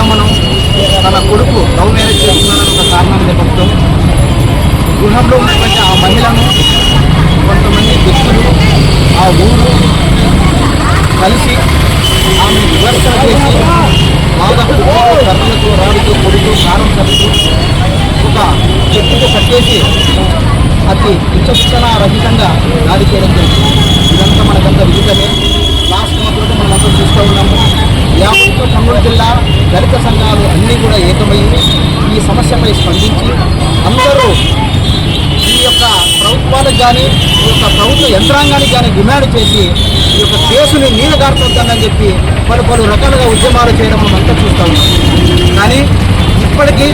దమనం తన కొడుకు love marriage చేస్తున్నాడని ఒక కారణం చెప్పచ్చు. గృహంలో ఉన్నటువంటి ఆ మహిళను కొంతమంది దుస్తులు ఆ ఊరు కలిసి ఆమె వివర్శన చేసి దాదాపు కర్రలతో రాడుతూ కొడుతూ కారం కలుస్తూ ఒక చెట్టుకు కట్టేసి అతి విచక్షణ రహితంగా దాడి చేయడం జరిగింది. ఇదంతా మనకంత విదితమే. లాస్ట్ మొత్తం మనం అందరూ చూస్తూ ఉన్నాము. యాభై కర్నూలు జిల్లా దళిత సంఘాలు అన్నీ కూడా ఏకమై ఈ సమస్యపై స్పందించి అందరూ ఈ యొక్క ప్రభుత్వాలకు కానీ ఈ యొక్క ప్రభుత్వ యంత్రాంగానికి కానీ డిమాండ్ చేసి ఈ యొక్క కేసుని నీడగార్చొద్దని చెప్పి పలు పలు రకాలుగా ఉద్యమాలు చేయడం మనం అంతా చూస్తూ ఉన్నాం. కానీ ఇప్పటికీ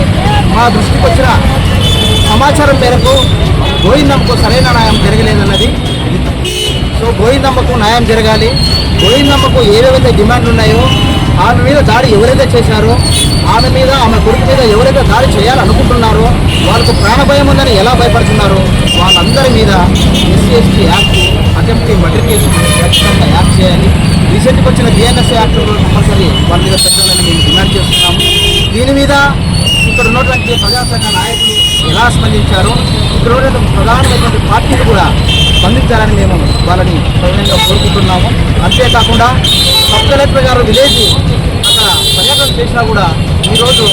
మా దృష్టికి వచ్చిన సమాచారం మేరకు గోవిందమ్మకు సరైన న్యాయం జరగలేదన్నది సో గోవిందమ్మకు న్యాయం జరగాలి. గోవిందమ్మకు ఏవేవైతే డిమాండ్లు ఉన్నాయో ఆమె మీద దాడి ఎవరైతే చేశారో ఆమె మీద ఆమె కొడుకు మీద ఎవరైతే దాడి చేయాలనుకుంటున్నారో వాళ్ళకు ప్రాణభయం ఉందని ఎలా భయపడుతున్నారో వాళ్ళందరి మీద SC ST act attempt murder case ఖచ్చితంగా యాక్ట్ చేయాలి. రీసెంట్గా వచ్చిన బిఎన్ఎస్ యాక్ట్ కంపల్సరీ వాళ్ళ మీద పెట్టాలని మేము డిమాండ్ చేస్తున్నాము. దీని మీద ఇక్కడ ఉన్నటువంటి ప్రజాసంఘ నాయకులు ఎలా స్పందించారో ఇక్కడ ఉన్నటువంటి ప్రధానమైనటువంటి పార్టీలు కూడా స్పందించాలని మేము వాళ్ళని ప్రధానంగా కోరుకుంటున్నాము. అంతేకాకుండా సబ్ కలెక్టర్ గారు విలేజ్ అక్కడ పర్యటన చేసినా కూడా ఈరోజు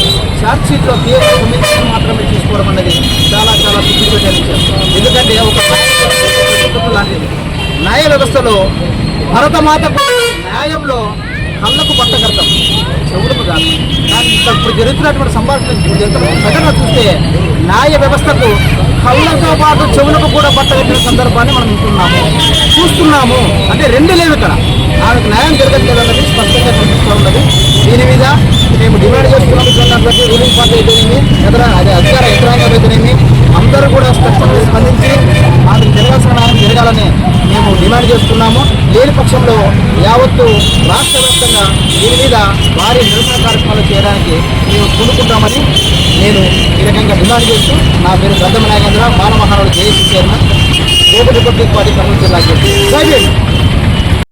ఛార్జ్ షీట్లో కేవలం తొమ్మిది మాత్రమే తీసుకోవడం అనేది చాలా చాలా సిగ్గుచేటు విషయం. ఎందుకంటే ఒక లాంటిది. న్యాయ వ్యవస్థలో భరతమాతకు న్యాయంలో కళ్ళకు పట్టగడతాం చెవులకు కాదు కానీ ఇక్కడ ఇప్పుడు జరుగుతున్నటువంటి సంభాషణ ఇప్పుడు జరుగుతున్న చూస్తే న్యాయ వ్యవస్థకు కళ్ళతో పాటు చెవులకు కూడా పట్టగట్టిన సందర్భాన్ని మనం వింటున్నాము చూస్తున్నాము. అంటే రెండు లేవు ఇక్కడ. ఆమెకు న్యాయం జరగట్లేదు అన్నది స్పష్టంగా కనిపిస్తూ ఉన్నది. దీని మీద మేము డిమాండ్ చేస్తున్నటువంటి రూలింగ్ పార్టీ అయితేనేమి ఎదుర అదే అధికార యంత్రాంగం అయితేనేమి అందరూ కూడా స్పష్టంగా స్పందించి ఆమెకు జరగాల్సిన న్యాయం జరగాలని మేము డిమాండ్ చేస్తున్నాము. లేని పక్షంలో యావత్తు రాష్ట్ర వ్యాప్తంగా దీని మీద భారీ నిరసన కార్యక్రమాలు చేయడానికి మేము కూడుకుంటామని నేను ఈ రకంగా డిమాండ్ చేస్తూ నా పేరు గద్దమ నాగేంద్ర మానవ మహారాడు జేఏసీ చైర్మన్ రేపు రిపబ్లిక్ పార్టీ కర్నూలు జిల్లా